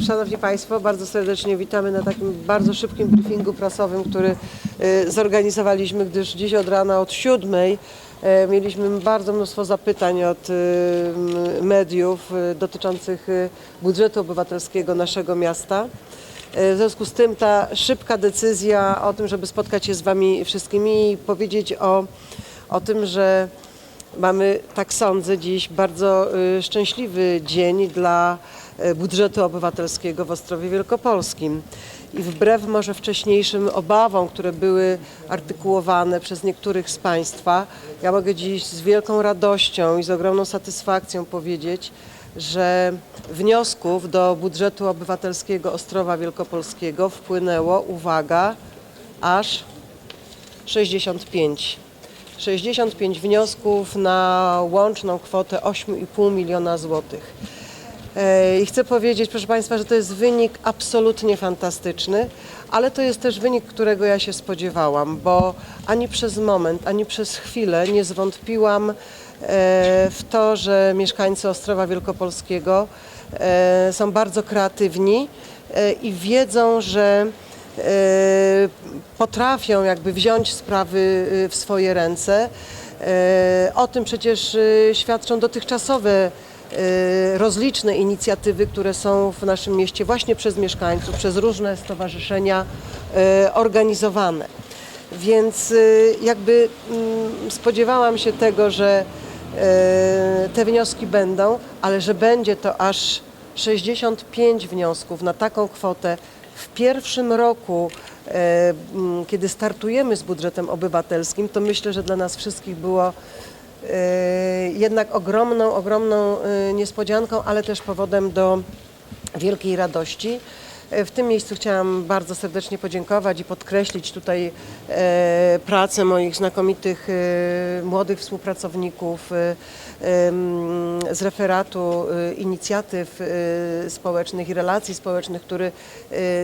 Szanowni Państwo, bardzo serdecznie witamy na takim bardzo szybkim briefingu prasowym, który y, zorganizowaliśmy, gdyż dziś od rana od siódmej e, mieliśmy bardzo mnóstwo zapytań od y, mediów y, dotyczących y, budżetu obywatelskiego naszego miasta. W związku z tym ta szybka decyzja o tym, żeby spotkać się z Wami wszystkimi i powiedzieć o, o tym, że mamy, tak sądzę, dziś bardzo y, szczęśliwy dzień dla y, budżetu obywatelskiego w Ostrowie Wielkopolskim. I wbrew może wcześniejszym obawom, które były artykułowane przez niektórych z Państwa, ja mogę dziś z wielką radością i z ogromną satysfakcją powiedzieć, że wniosków do budżetu obywatelskiego Ostrowa Wielkopolskiego wpłynęło, uwaga, aż 65. 65 wniosków na łączną kwotę 8,5 miliona złotych. E, I chcę powiedzieć, proszę Państwa, że to jest wynik absolutnie fantastyczny, ale to jest też wynik, którego ja się spodziewałam, bo ani przez moment, ani przez chwilę nie zwątpiłam e, w to, że mieszkańcy Ostrowa Wielkopolskiego e, są bardzo kreatywni i wiedzą, że potrafią jakby wziąć sprawy y, w swoje ręce. E, O tym przecież świadczą dotychczasowe rozliczne inicjatywy, które są w naszym mieście właśnie przez mieszkańców, przez różne stowarzyszenia organizowane. Więc jakby mm, spodziewałam się tego, że e, te wnioski będą, ale że będzie to aż 65 wniosków na taką kwotę w pierwszym roku, e, kiedy startujemy z budżetem obywatelskim, to myślę, że dla nas wszystkich było e, jednak ogromną, ogromną e, niespodzianką, ale też powodem do wielkiej radości. E, W tym miejscu chciałam bardzo serdecznie podziękować i podkreślić tutaj e, pracę moich znakomitych e, młodych współpracowników z referatu inicjatyw społecznych i relacji społecznych, który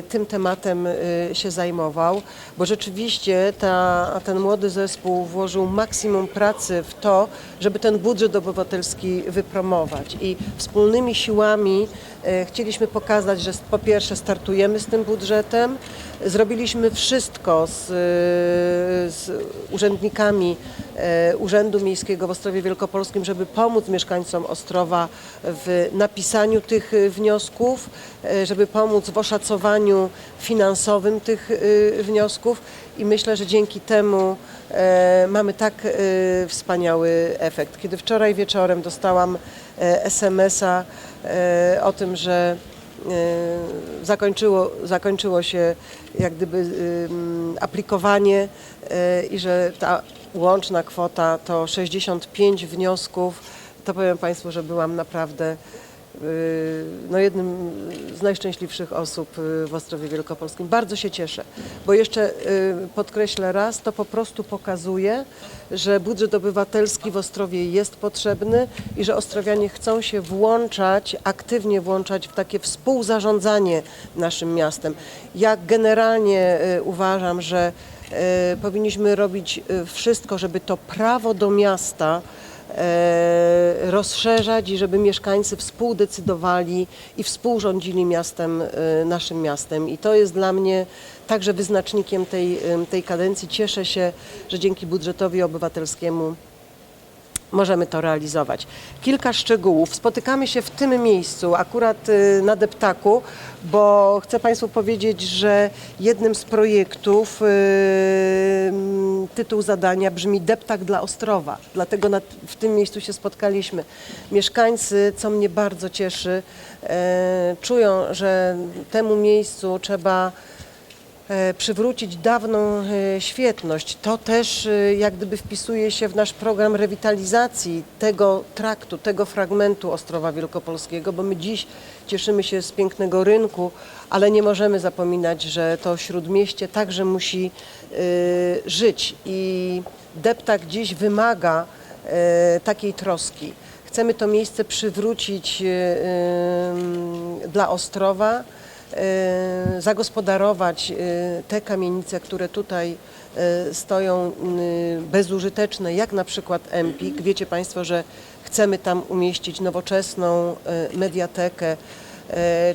tym tematem się zajmował, bo rzeczywiście ta, ten młody zespół włożył maksimum pracy w to, żeby ten budżet obywatelski wypromować. I wspólnymi siłami chcieliśmy pokazać, że po pierwsze startujemy z tym budżetem, zrobiliśmy wszystko z, z urzędnikami e, Urzędu Miejskiego w Ostrowie Wielkopolskim, żeby pomóc mieszkańcom Ostrowa w napisaniu tych wniosków, e, żeby pomóc w oszacowaniu finansowym tych e, wniosków i myślę, że dzięki temu mamy tak wspaniały efekt. Kiedy wczoraj wieczorem dostałam SMS-a o tym, że zakończyło, zakończyło się jak gdyby ym, aplikowanie e, i że ta łączna kwota to 65 wniosków, to powiem Państwu, że byłam naprawdę y, no jednym z najszczęśliwszych osób y, w Ostrowie Wielkopolskim. Bardzo się cieszę, bo jeszcze y, podkreślę raz, to po prostu pokazuje, że budżet obywatelski w Ostrowie jest potrzebny i że ostrowianie chcą się włączać, aktywnie włączać w takie współzarządzanie naszym miastem. Ja generalnie y, uważam, że y, powinniśmy robić y, wszystko, żeby to prawo do miasta rozszerzać i żeby mieszkańcy współdecydowali i współrządzili miastem, e, naszym miastem. I to jest dla mnie także wyznacznikiem tej, em, tej kadencji. Cieszę się, że dzięki budżetowi obywatelskiemu możemy to realizować. Kilka szczegółów. Spotykamy się w tym miejscu, akurat y, na Deptaku, bo chcę Państwu powiedzieć, że jednym z projektów y, mm, tytuł zadania brzmi Deptak dla Ostrowa. Dlatego w tym miejscu się spotkaliśmy. Mieszkańcy, co mnie bardzo cieszy, e, czują, że temu miejscu trzeba przywrócić dawną e, świetność. To też e, jak gdyby wpisuje się w nasz program rewitalizacji tego traktu, tego fragmentu Ostrowa Wielkopolskiego, bo my dziś cieszymy się z pięknego rynku, ale nie możemy zapominać, że to śródmieście także musi e, żyć i Deptak dziś wymaga e, takiej troski. Chcemy to miejsce przywrócić e, dla Ostrowa, e, zagospodarować e, te kamienice, które tutaj e, stoją bezużyteczne, jak na przykład Empik. Wiecie Państwo, że chcemy tam umieścić nowoczesną mediatekę,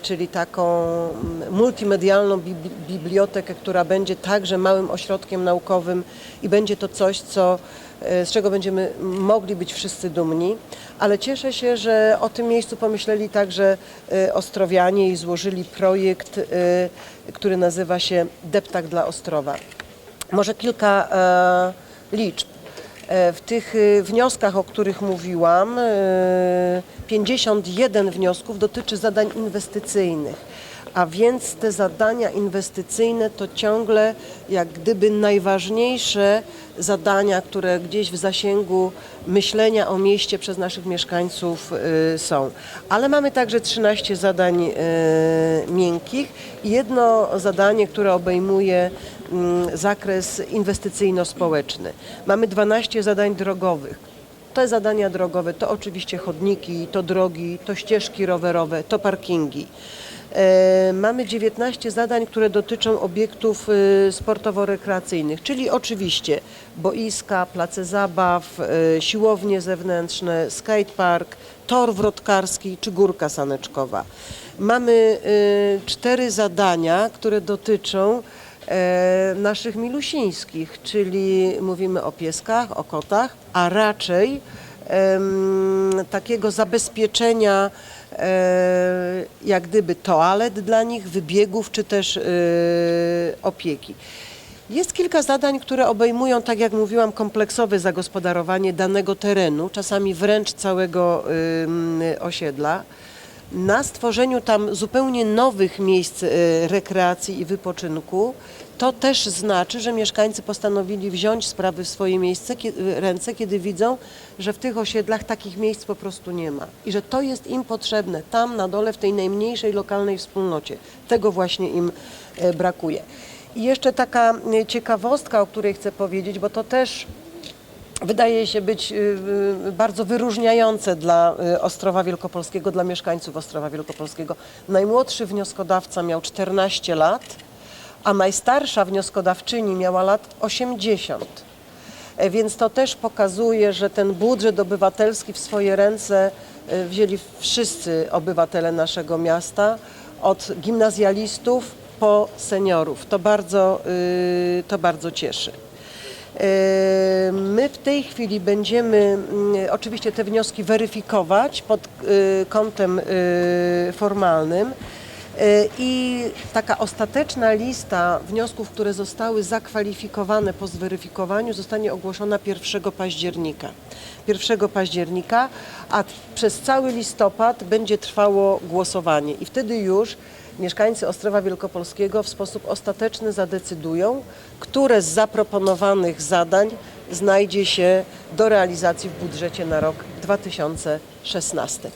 czyli taką multimedialną bibli- bibliotekę, która będzie także małym ośrodkiem naukowym i będzie to coś, co, e, z czego będziemy mogli być wszyscy dumni. Ale cieszę się, że o tym miejscu pomyśleli także e, Ostrowianie i złożyli projekt, e, który nazywa się Deptak dla Ostrowa. Może kilka e, liczb. E, W tych e, wnioskach, o których mówiłam, e, 51 wniosków dotyczy zadań inwestycyjnych. A więc te zadania inwestycyjne to ciągle jak gdyby najważniejsze zadania, które gdzieś w zasięgu myślenia o mieście przez naszych mieszkańców y, są. Ale mamy także 13 zadań y, miękkich i jedno zadanie, które obejmuje mm, zakres inwestycyjno-społeczny. Mamy 12 zadań drogowych. Te zadania drogowe to oczywiście chodniki, to drogi, to ścieżki rowerowe, to parkingi. E, Mamy 19 zadań, które dotyczą obiektów y, sportowo-rekreacyjnych, czyli oczywiście boiska, place zabaw, y, siłownie zewnętrzne, skatepark, tor wrotkarski czy górka saneczkowa. Mamy y, cztery zadania, które dotyczą naszych milusińskich, czyli mówimy o pieskach, o kotach, a raczej takiego zabezpieczenia e, jak gdyby toalet dla nich, wybiegów czy też e, opieki. Jest kilka zadań, które obejmują, tak jak mówiłam, kompleksowe zagospodarowanie danego terenu, czasami wręcz całego osiedla na stworzeniu tam zupełnie nowych miejsc e, rekreacji i wypoczynku, to też znaczy, że mieszkańcy postanowili wziąć sprawy w swoje miejsce, kie- ręce, kiedy widzą, że w tych osiedlach takich miejsc po prostu nie ma i że to jest im potrzebne tam na dole, w tej najmniejszej lokalnej wspólnocie. Tego właśnie im e, brakuje. I jeszcze taka ciekawostka, o której chcę powiedzieć, bo to też wydaje się być y, y, bardzo wyróżniające dla y, Ostrowa Wielkopolskiego, dla mieszkańców Ostrowa Wielkopolskiego. Najmłodszy wnioskodawca miał 14 lat, a najstarsza wnioskodawczyni miała lat 80. E, Więc to też pokazuje, że ten budżet obywatelski w swoje ręce e, wzięli wszyscy obywatele naszego miasta, od gimnazjalistów po seniorów. To bardzo, to bardzo cieszy. E, My w tej chwili będziemy mm, oczywiście te wnioski weryfikować pod y, kątem y, formalnym. E, I taka ostateczna lista wniosków, które zostały zakwalifikowane po zweryfikowaniu, zostanie ogłoszona 1 października. 1 października, a przez cały listopad będzie trwało głosowanie. I wtedy już mieszkańcy Ostrowa Wielkopolskiego w sposób ostateczny zadecydują, które z zaproponowanych zadań znajdzie się do realizacji w budżecie na rok 2016.